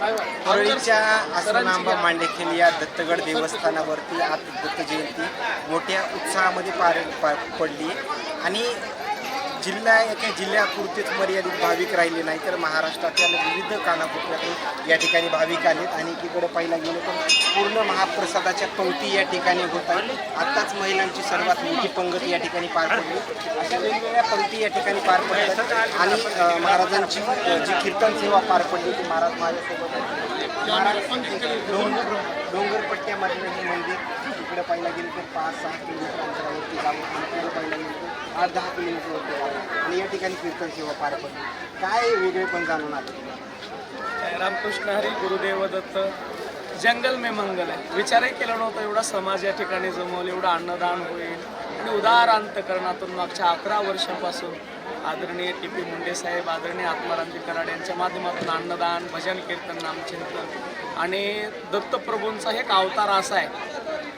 परळीच्या आसनांबा मांडेखेल या दत्तगड देवस्थानावरती आज दत्त जयंती मोठ्या उत्साहामध्ये पार पार पडली. आणि जिल्हा एका जिल्ह्यापुरतेच मर्यादित भाविक राहिले नाही तर महाराष्ट्रातल्या विविध कानाकोपऱ्यातून या ठिकाणी भाविक आलेत. आणि एकीकडे पाहिला गेलं तर पूर्ण महाप्रसादाच्या पंक्ती या ठिकाणी होत आहेत. आत्ताच महिलांची सर्वात मोठी पंगत या ठिकाणी पार पडली. अशा वेगवेगळ्या पंक्ती या ठिकाणी पार पडतात. आणि महाराजांची जी कीर्तन सेवा पार पडली ती महाराज माझ्यासोबत महाराज डोंगर डोंगरपट्ट्यामधलं हे मंदिर इकडे पाहिलं गेलं तर पाच सहा किलोमीटर अंतरावरती जावं आणि पाहिलं गेलं आठ दहा किलोमीटर जावं आणि या ठिकाणी कीर्तन सेवा पार पडली. काय वेगळे पण जाणून आले. रामकृष्ण हरी गुरुदेव दत्त. जंगल में मंगल आहे विचारही केला नव्हता एवढा समाज या ठिकाणी जमवलं एवढं अन्नदान होईल. आणि उदार अंतकरणातून मागच्या अकरा वर्षापासून आदरणीय टी पी मुंडे साहेब आदरणीय आत्मारामजी कराड यांच्या माध्यमातून अन्नदान भजन कीर्तन नामचिंतन आणि दत्तप्रभूंचा एक अवतार असा आहे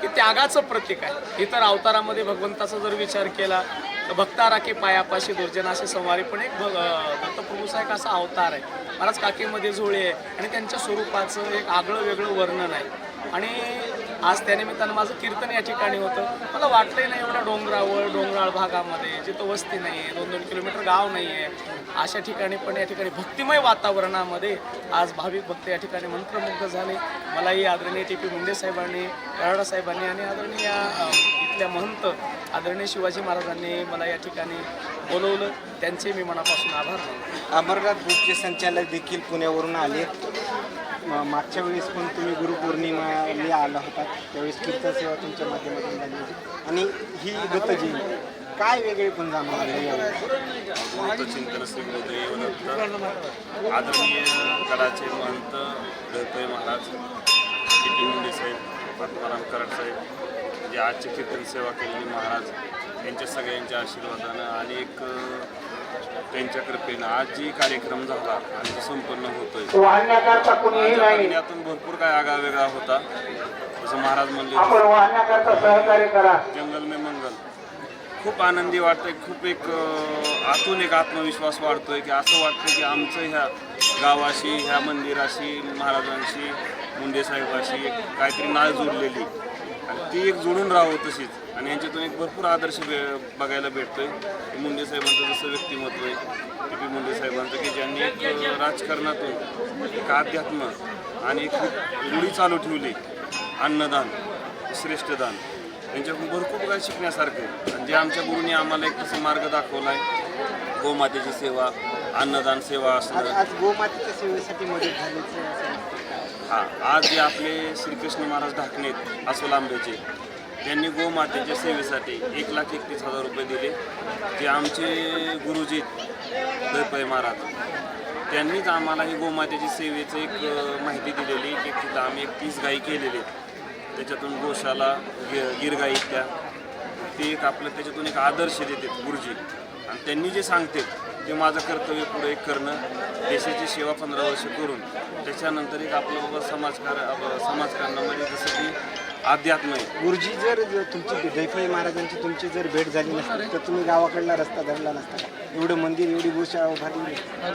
की त्यागाचं प्रतीक आहे. इतर अवतारामध्ये भगवंताचा जर विचार केला भक्ता राखी पायापाशी दुर्जनाशी संवारी पण एक भग अं, दत्तप्रभूचा एक असा अवतार आहे. महाराज काकीमध्ये झोळे आहे आणि त्यांच्या स्वरूपाचं एक आगळं वेगळं वर्णन आहे. आणि आज त्यानिमित्तानं माझं कीर्तन या ठिकाणी होतं. मला वाटलंही नाही एवढ्या डोंगरावर डोंगराळ भागामध्ये जिथं वस्ती नाही आहे दोन दोन किलोमीटर गाव नाही आहे. अशा ठिकाणी पण या ठिकाणी भक्तिमय वातावरणामध्ये आज भाविक भक्त या ठिकाणी मंत्रमुग्ध झाले. मलाही आदरणीय टी पी मुंडे साहेबांनी कराडा साहेबांनी आणि आदरणीय इथल्या महंत आदरणीय शिवाजी महाराजांनी मला या ठिकाणी बोलवलं. त्यांचे मी मनापासून आभार मानतो. अमरनाथ ग्रुपचे संचालक देखील पुण्यावरून आले. म- मागच्या वेळेस पण तुम्ही गुरुपौर्णिमाला आला होता. त्यावेळेस कीर्तन सेवा तुमच्या माध्यमातून झाली होती. आणि ही दत्त जयंती काय वेगळे पण महंत चिंतन आदरणीय कडाचे महंत दत्तय महाराज साहेब पद्माराम कराड साहेब जे आजची कीर्तन सेवा केलेली महाराज यांच्या सगळ्यांच्या आशीर्वादानं आणि एक त्यांच्या कृपेनं आज जी कार्यक्रम झाला आणि संपन्न होतोय. बघण्यातून भरपूर काय आगळा वेगळा होता जसं महाराज म्हणले जंगल में मंगल. खूप आनंदी वाटतंय खूप एक आतून एक आत्मविश्वास वाढतोय की असं वाटतं की आमचं ह्या गावाशी ह्या मंदिराशी महाराजांशी मुंडे साहेबाशी काहीतरी नाळ जोडलेली. आणि ती एक जोडून राहावं तशीच. आणि यांच्यातून एक भरपूर आदर्श वे- बघायला भेटतोय. मुंडे साहेबांचं जसं व्यक्तिमत्व आहे टी पी मुंडे साहेबांचं की ज्यांनी एक राजकारणातून एक अध्यात्म आणि एक रूढी चालू ठेवली. अन्नदान श्रेष्ठदान. यांच्याकडून भरपूर काय शिकण्यासारखं आहे. आणि जे आमच्या गुरुनी आम्हाला एक तसं मार्ग दाखवला आहे गोमातेची सेवा अन्नदान सेवा असणं. गोमातेच्या सेवेसाठी मदत झाली हां आज जे आपले श्रीकृष्ण महाराज ढाकणेत अस्वल आंब्याचे त्यांनी गोमातेच्या सेवेसाठी एक लाख एकतीस हजार रुपये दिले. जे आमचे गुरुजी दैपय महाराज त्यांनीच आम्हाला हे गोमातेची सेवेचं एक माहिती दिलेली की तिथं आम्ही एक तीस गायी केलेले त्याच्यातून गोशाला गिर गिरगाई त्या. ते एक आपलं त्याच्यातून एक आदर्श देतात गुरुजी. आणि त्यांनी जे सांगतात ते माझं कर्तव्य पुढे एक करणं देशाची सेवा पंधरा वर्ष करून त्याच्यानंतर एक आपलं बाबा समाजकार समाजकारणामध्ये जसं की अध्यात्म आहे गुरुजी जर जर तुमची जयफळी महाराजांची तुमची जर भेट झाली नसती तर तुम्ही गावाकडला रस्ता धरला नसता? एवढं मंदिर एवढी गोशाळा उभारली.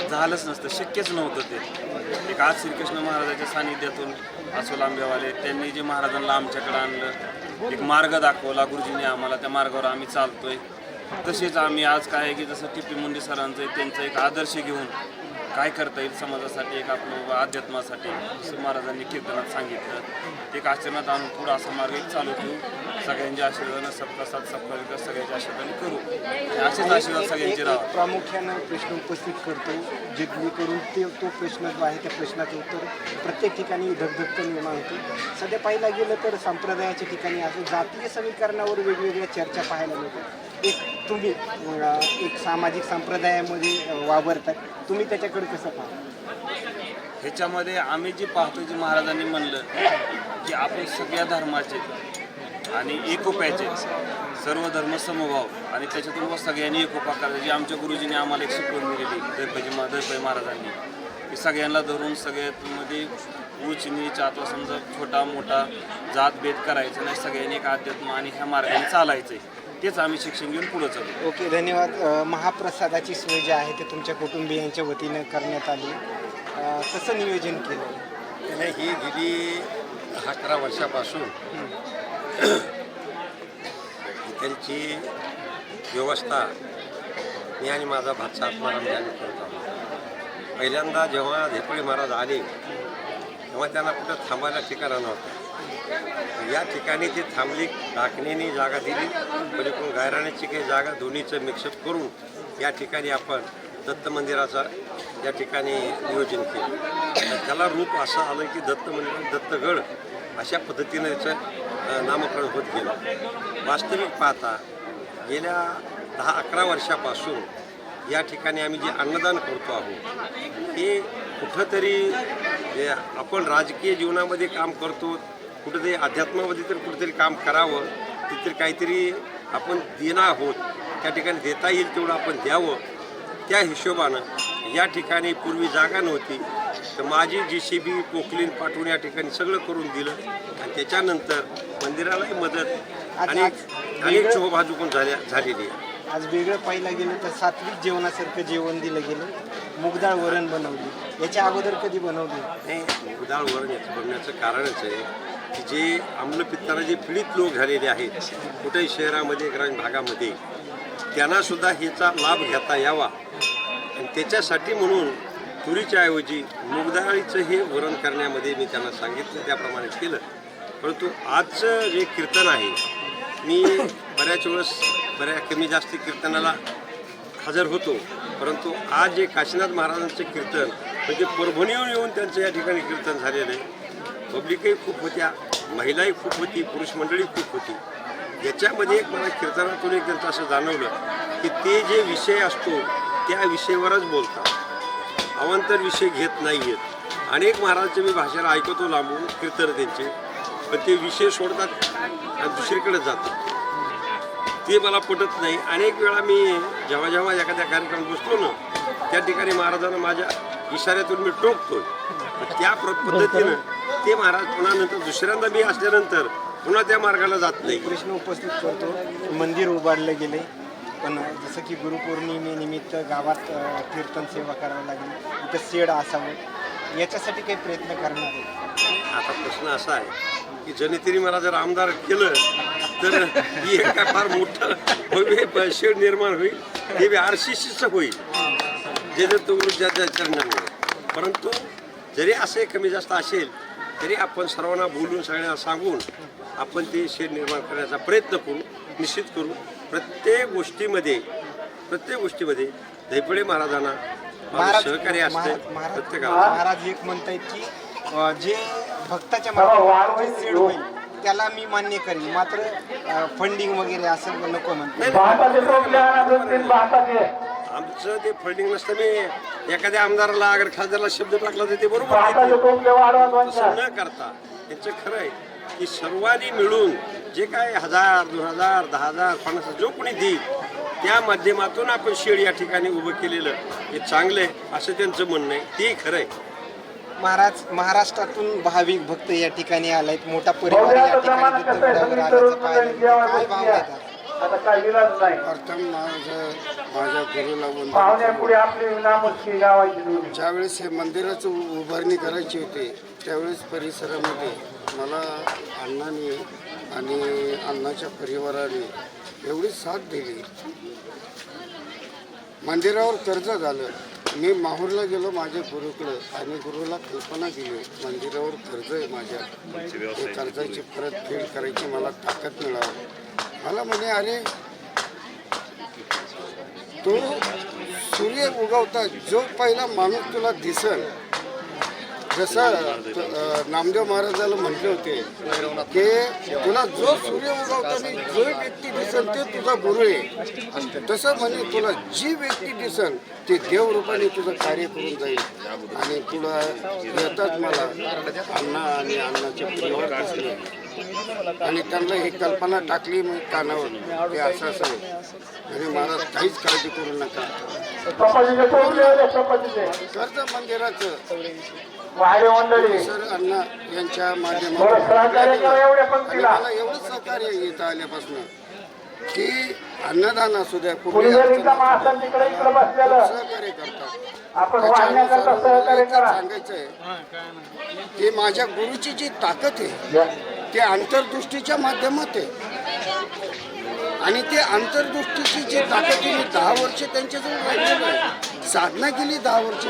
झालंच नसतं शक्यच नव्हतं ते एक आज श्रीकृष्ण महाराजाच्या सानिध्यातून अस्वल आंबेवाले त्यांनी जे महाराजांना आमच्याकडे आणलं एक मार्ग दाखवला गुरुजींनी आम्हाला त्या मार्गावर आम्ही चालतोय तसेच आम्ही आज काय आहे की जसं टी पी मुंडे सरांचं आहे त्यांचं एक आदर्श घेऊन काय करता येईल समाजासाठी एक आपलं अध्यात्मासाठी जसं महाराजांनी कीर्तनात सांगितलं. ते एक आचरणात आणून पुढं असा मार्ग एक चालू ठेवू. सगळ्यांच्या आशीर्वादानं सबका साथ सबका विकास सगळ्यांच्या आशीर्वादाने करू. असेच आशीर्वाद सगळ्यांचे राहा. प्रामुख्यानं प्रश्न उपस्थित करतो जेणेकरून करून ते तो प्रश्न जो आहे त्या प्रश्नाचं उत्तर प्रत्येक ठिकाणी धगधगत निर्माण होते. सध्या पाहिला गेलं तर संप्रदायाच्या ठिकाणी असं जातीय समीकरणावर वेगवेगळ्या चर्चा पाहायला मिळतात. एक तुम्ही एक सामाजिक संप्रदायामध्ये वावरतात तुम्ही त्याच्याकडे कसं पाहता? ह्याच्यामध्ये आम्ही जे पाहतो जे महाराजांनी म्हणलं की आपण सगळ्या धर्माचे आणि एकोप्याचे सर्व धर्म समभाव आणि त्याच्यातून मग सगळ्यांनी एकोपा करायचा. जी आमच्या गुरुजींनी आम्हाला एक शिकवण दिलेली दैपजी मा महाराजांनी. की सगळ्यांना धरून सगळ्यामध्ये उच नीच अथवा समजा छोटा मोठा जात भेद करायचं नाही. सगळ्यांनी एक अध्यात्म आणि ह्या मार्गाने चालायचं आहे तेच आम्ही शिक्षण घेऊन पुढं चालू ओके धन्यवाद. अ, महाप्रसादाची सोय जी आहे ते तुमच्या कुटुंबियांच्या वतीनं करण्यात आली. अ, कसं नियोजन केलं? त्याने ही गेली अकरा वर्षापासून. त्यांची व्यवस्था मी आणि माझा भाचा आत्माराम यांनी करत आहोत. पहिल्यांदा जेव्हा धेपळे महाराज आले तेव्हा त्यांना कुठं थांबायला ठिकाणं नव्हतं. या ठिकाणी ते थांबली टाकणीने जागा दिली पलीकडून गायराण्याची काही जागा दोन्हीचं मिक्सअप करून या ठिकाणी आपण दत्त मंदिराचा या ठिकाणी नियोजन केलं. तर त्याला रूप असं आलं की दत्त मंदिर दत्तगड अशा पद्धतीनं त्याचं नामकरण होत गेलं. वास्तविक पाहता गेल्या दहा अकरा वर्षापासून या ठिकाणी आम्ही जे अन्नदान करतो आहोत हे कुठंतरी आपण राजकीय जीवनामध्ये काम करतो कुठंतरी अध्यात्मामध्ये तर कुठंतरी काम करावं तिथे काहीतरी आपण देणं आहोत त्या ठिकाणी देता येईल तेवढं आपण द्यावं. त्या हिशोबानं या ठिकाणी पूर्वी जागा नव्हती तर माझी जी सी बी पोकलीन पाठवून या ठिकाणी सगळं करून दिलं. आणि त्याच्यानंतर मंदिरालाही मदत आणि अनेक चोहबाजूकून झाल्या झालेली आहे. आज वेगळं पाहिलं गेलं तर सात्विक जेवणासारखं जेवण दिलं गेलं. मुगडाळ वरण बनवली. याच्या अगोदर कधी बनवली? नाही उदाळ वरण याचं बघण्याचं कारणच आहे. जे आम्लपित्ताने जे पीडित लोक झालेले आहेत कुठेही शहरामध्ये ग्रामीण भागामध्ये त्यांनासुद्धा ह्याचा लाभ घेता यावा. आणि त्याच्यासाठी म्हणून तुरीच्या ऐवजी मुगदाळीचं हे वरण करण्यामध्ये मी त्यांना सांगितलं त्याप्रमाणे केलं. परंतु आजचं जे कीर्तन आहे मी बऱ्याच वेळेस बऱ्या कमी जास्त कीर्तनाला हजर होतो. परंतु आज जे काशीनाथ महाराजांचं कीर्तन म्हणजे परभणीहून येऊन त्यांचं या ठिकाणी कीर्तन झालेलं आहे पब्लिकही खूप होत्या महिलाही खूप होती पुरुष मंडळी खूप होती. याच्यामध्ये एक मला कीर्तनातून एक त्यांचं असं जाणवलं की ते जे विषय असतो त्या विषयावरच बोलतात. अवांतर विषय घेत नाही आहेत अनेक महाराजांचे मी भाषण ऐकतो लांबून कीर्तन त्यांचे पण ते विषय सोडतात आणि दुसरीकडे जातात. ते मला पटत नाही. अनेक वेळा मी जेव्हा जेव्हा एखाद्या कार्यक्रमात बसतो ना त्या ठिकाणी महाराजांना माझ्या इशाऱ्यातून मी टोकतोय. त्या प्र- पद्धतीनं ते महाराज पुन्हा नंतर दुसऱ्यांदा मी असल्यानंतर पुन्हा त्या मार्गाला जात नाही. प्रश्न उपस्थित करतो. मंदिर उभारलं गेले. पण जसं की गुरुपौर्णिमेनिमित्त गावात कीर्तन सेवा करावी लागली. इथं शेड असावं. याच्यासाठी काही प्रयत्न करणार आहे. आता प्रश्न असा आहे की जनितरी मला जर आमदार केलं तर ही एक काय फार मोठं शेड निर्माण होईल. हे बी आर सी सीचं होईल. जे जर तो परंतु जरी असे कमी जास्त असेल तरी आपण सर्वांना बोलून सगळ्यांना सांगून आपण ते शेड निर्माण करण्याचा प्रयत्न करू निश्चित करू. प्रत्येक गोष्टीमध्ये प्रत्येक गोष्टीमध्ये धैपडे महाराजांना सहकार्य असते महाराज महाराज- प्रत्येकाला महाराज एक म्हणतायत की जे भक्ताच्या सेड होईल त्याला मी मान्य करेन. मात्र फंडिंग वगैरे असं नको म्हणते आमचं ते फंडिंग नसतं मी एखाद्या आमदाराला अगर खासदाराला शब्द टाकला तर ते बरोबर. तसं न करता त्यांचं खरं आहे की सर्वांनी मिळून जे काय हजार दोन हजार दहा हजार पन्नास हजार, जो कोणी देईल त्या माध्यमातून आपण शेड या ठिकाणी उभं केलेलं हे चांगलं आहे असं त्यांचं म्हणणं आहे. ते खरं आहे. महाराज महाराष्ट्रातून भाविक भक्त या ठिकाणी आलायत मोठा परिवार या ठिकाणी आल्याचं काय देतात आता काय नाही. प्रथम माझं माझ्या गुरुला पाहुण्यापुढे आपली नामुष्की गावाची दोन्ही ज्यावेळेस हे मंदिराचं उ- उभारणी करायची होती त्यावेळेस परिसरामध्ये मला अण्णांनी आणि अण्णाच्या परिवाराने एवढी साथ दिली. मंदिरावर कर्ज झालं. मी माहूरला गेलो माझ्या गुरुकडं आणि गुरुला कल्पना दिली मंदिरावर कर्ज आहे माझ्या. कर्जाची परतफेड करायची मला ताकद मिळावी मला म्हणे अरे तो सूर्य उगवता जो पहिला माणूस तुला दिसल जसं नामदेव महाराजाला म्हटले होते की तुला जो सूर्य उगवताना जो व्यक्ती दिसल ते तुझा गुरु आहे. तसं म्हणे तुला जी व्यक्ती दिसल ते देव रूपाने तुझं कार्य करून जाईल. आणि तुला येतात मला अण्णा आणि अण्णाचे परिवार. आणि त्यांना ही कल्पना टाकली मी कानावर. ते असं असं आहे. आणि महाराज काहीच काळजी करू नका. कर्ज मंदिराचं. सर अण्णा यांच्या माध्यमातून. मला एवढं सहकार्य येत आल्यापासून की अन्नदान असू द्या बसलेलं. सहकार्य करतात. मला करा. सांगायचं आहे की माझ्या गुरुची जी ताकद आहे ते अंतर्दृष्टीच्या माध्यमात आहे. आणि ते अंतर्दृष्टीची जी ताकद आहे, मी दहा वर्ष त्यांच्याजवळ साधना केली दहा वर्ष.